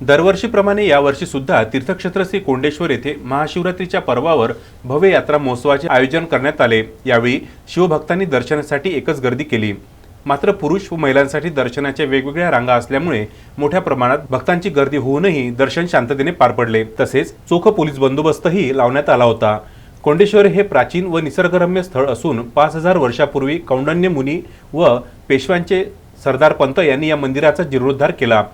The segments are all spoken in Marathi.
दरवर्षीप्रमाणे यावर्षी सुद्धा तीर्थक्षेत्र श्री कोंडेश्वर येथे महाशिवरात्रीच्या पर्वावर भव्य यात्रा महोत्सवाचे आयोजन करण्यात आले. यावेळी शिवभक्तांनी दर्शनासाठी एकच गर्दी केली. मात्र पुरुष व महिलांसाठी दर्शनाच्या वेगवेगळ्या रांगा असल्यामुळे मोठ्या प्रमाणात भक्तांची गर्दी होऊनही दर्शन शांततेने पार पडले. तसेच चोख पोलीस बंदोबस्तही लावण्यात आला होता. कोंडेश्वर हे प्राचीन व निसर्गरम्य स्थळ असून पाच हजार वर्षापूर्वी कौंडण्य मुनी व पेशव्यांचे सरदार पंत यांनी या मंदिराचा जीर्णोद्धार केला.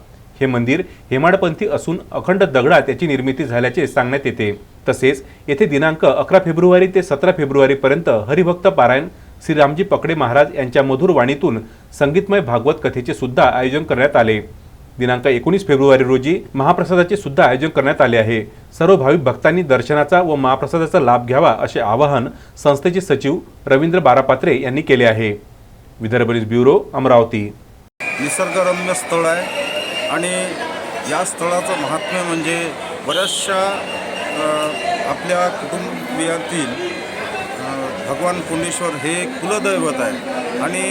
हे मंदिर हेमाडपंथी असून अखंड दगडात याची निर्मिती झाल्याचे सांगण्यात येते. तसेच येथे दिनांक अकरा फेब्रुवारी ते सतरा फेब्रुवारीपर्यंत हरिभक्त पारायण श्री रामजी पकडे महाराज यांच्या मधुर वाणीतून संगीतमय भागवत कथेचे सुद्धा आयोजन करण्यात आले. दिनांक एकोणीस फेब्रुवारी रोजी महाप्रसादाचे सुद्धा आयोजन करण्यात आले आहे. सर्व भाविक भक्तांनी दर्शनाचा व महाप्रसादाचा लाभ घ्यावा असे आवाहन संस्थेचे सचिव रवींद्र बारापात्रे यांनी केले आहे. Vidarbha news bureau Amravati. निसर्गरम्य स्थळ आहे. आणि या स्थळाचं महात्म्य म्हणजे बऱ्याचशा आपल्या कुटुंबियातील भगवान पुणेश्वर हे कुलदैवत आहे आणि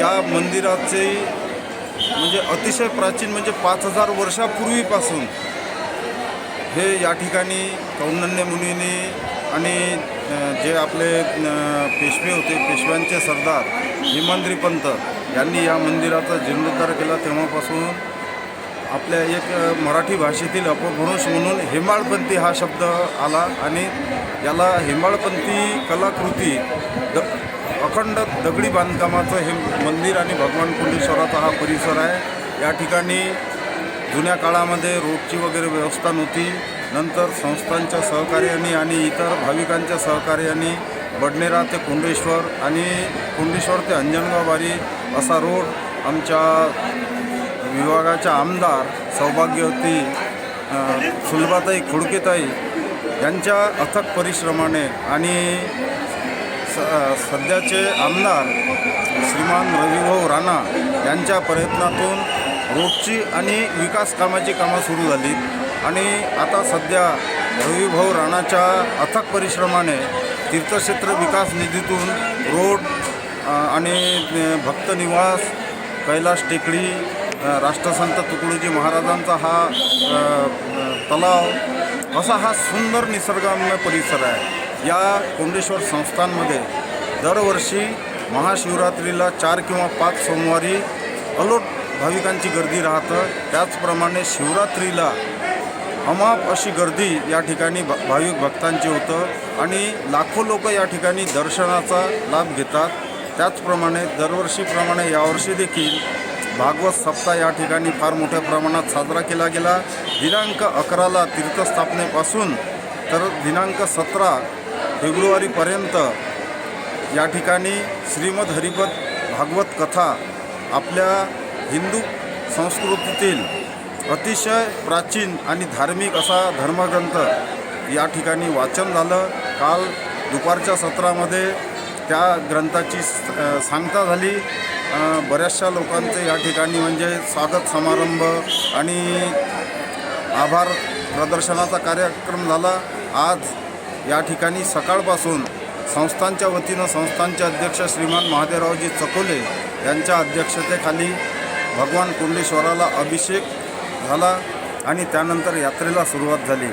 या मंदिराचे म्हणजे अतिशय प्राचीन म्हणजे पाच हजार वर्षापूर्वीपासून हे या ठिकाणी कौनन्य मुनीने आणि जे आपले पेशवे होते पेशव्यांचे सरदार हिमांद्री पंत यांनी या मंदिराचा जीर्णोद्धार केला. तेव्हापासून आपल्या एक मराठी भाषेतील अपभ्रंश म्हणून हेमाळपंथी हा शब्द आला आणि याला हेमाळपंथी कलाकृती द अखंड दगडी बांधकामाचं हे मंदिर आणि भगवान कुंडेश्वराचा हा परिसर आहे. या ठिकाणी जुन्या काळामध्ये रोडची वगैरे व्यवस्था नव्हती. नंतर संस्थांच्या सहकार्याने आणि इतर भाविकांच्या सहकार्याने बडनेरा ते कुंडेश्वर आणि कुंडेश्वर ते अंजनगाव असा रोड आमच्या विभागाच्या आमदार सौभाग्यवती सुलभाताई खुडकेताई यांच्या अथक परिश्रमाने आणि स सध्याचे आमदार श्रीमान रविभाऊ राणा यांच्या प्रयत्नातून रोडची आणि विकास कामाची कामं सुरू झाली आणि आता सध्या रविभाऊ राणाच्या अथक परिश्रमाने तीर्थक्षेत्र विकास निधीतून रोड आणि भक्तनिवास भक्त निवास कैलास टेकडी राष्ट्रसंत तुकडोजी महाराजांचा हा तलाव असा हा सुंदर निसर्गामय परिसर आहे. या कोंडेश्वर संस्थांमध्ये दरवर्षी महाशिवरात्रीला चार किंवा पाच सोमवारी अलोट भाविकांची गर्दी राहतं. त्याचप्रमाणे शिवरात्रीला अमाप अशी गर्दी या ठिकाणी भाविक भक्तांची होतं आणि लाखो लोक या ठिकाणी दर्शनाचा लाभ घेतात. त्याचप्रमाणे दरवर्षीप्रमाणे यावर्षी देखील भागवत सप्ताह या ठिकाणी फार मोठ्या प्रमाणात साजरा केला गेला. दिनांक अकराला तीर्थस्थापनेपासून तर दिनांक सतरा फेब्रुवारीपर्यंत या ठिकाणी श्रीमद हरिपद भागवत कथा आपल्या हिंदू संस्कृतीतील अतिशय प्राचीन आणि धार्मिक असा धर्मग्रंथ या ठिकाणी वाचन झालं. काल दुपारच्या सत्रामध्ये त्या ग्रंथाची स- सांगता झाली. बऱ्याचशा लोकांचे या ठिकाणी म्हणजे स्वागत समारंभ आणि आभार प्रदर्शनाचा कार्यक्रम झाला. आज या ठिकाणी सकाळपासून संस्थांच्या वतीनं संस्थांचे अध्यक्ष श्रीमान महादेवरावजी चकोले यांच्या अध्यक्षतेखाली भगवान कुंडेश्वराला अभिषेक झाला आणि त्यानंतर यात्रेला सुरुवात झाली.